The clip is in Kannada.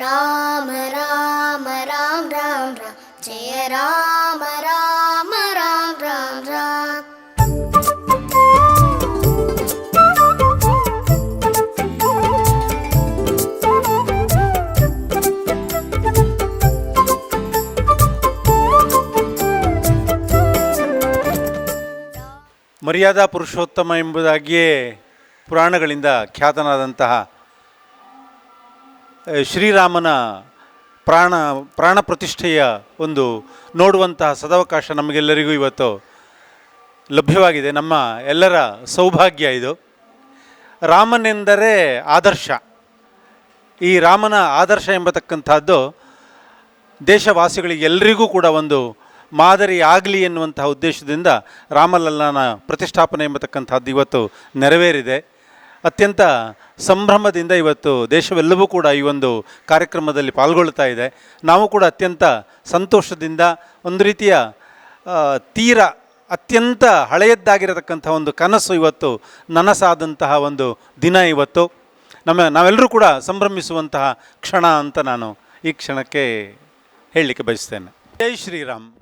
ರಾಮ ರಾಮ ರಾಮ ರಾಮ ರಾಮ. ಜಯ ರಾಮ ರಾಮ ರಾಮ ರಾಮ ರಾಮ. ಮರ್ಯಾದಾ ಪುರುಷೋತ್ತಮ ಎಂಬುದಾಗಿಯೇ ಪುರಾಣಗಳಿಂದ ಖ್ಯಾತನಾದಂತಹ ಶ್ರೀರಾಮನ ಪ್ರಾಣ ಪ್ರಾಣ ಪ್ರತಿಷ್ಠೆಯ ಒಂದು ನೋಡುವಂತಹ ಸದವಕಾಶ ನಮಗೆಲ್ಲರಿಗೂ ಇವತ್ತು ಲಭ್ಯವಾಗಿದೆ. ನಮ್ಮ ಎಲ್ಲರ ಸೌಭಾಗ್ಯ ಇದು. ರಾಮನೆಂದರೆ ಆದರ್ಶ. ಈ ರಾಮನ ಆದರ್ಶ ಎಂಬತಕ್ಕಂಥದ್ದು ದೇಶವಾಸಿಗಳಿಗೆ ಎಲ್ಲರಿಗೂ ಕೂಡ ಒಂದು ಮಾದರಿ ಆಗಲಿ ಎನ್ನುವಂತಹ ಉದ್ದೇಶದಿಂದ ರಾಮಲಲ್ಲನ ಪ್ರತಿಷ್ಠಾಪನೆ ಎಂಬತಕ್ಕಂಥದ್ದು ಇವತ್ತು ನೆರವೇರಿದೆ. ಅತ್ಯಂತ ಸಂಭ್ರಮದಿಂದ ಇವತ್ತು ದೇಶವೆಲ್ಲವೂ ಕೂಡ ಈ ಒಂದು ಕಾರ್ಯಕ್ರಮದಲ್ಲಿ ಪಾಲ್ಗೊಳ್ತಾ ಇದೆ. ನಾವು ಕೂಡ ಅತ್ಯಂತ ಸಂತೋಷದಿಂದ ಒಂದು ರೀತಿಯ ತೀರ ಅತ್ಯಂತ ಹಳೆಯದ್ದಾಗಿರತಕ್ಕಂಥ ಒಂದು ಕನಸು ಇವತ್ತು ನನಸಾದಂತಹ ಒಂದು ದಿನ ಇವತ್ತು. ನಮ್ಮ, ನಾವೆಲ್ಲರೂ ಕೂಡ ಸಂಭ್ರಮಿಸುವಂತಹ ಕ್ಷಣ ಅಂತ ನಾನು ಈ ಕ್ಷಣಕ್ಕೆ ಹೇಳಲಿಕ್ಕೆ ಬಯಸ್ತೇನೆ. ಜೈ ಶ್ರೀರಾಮ್.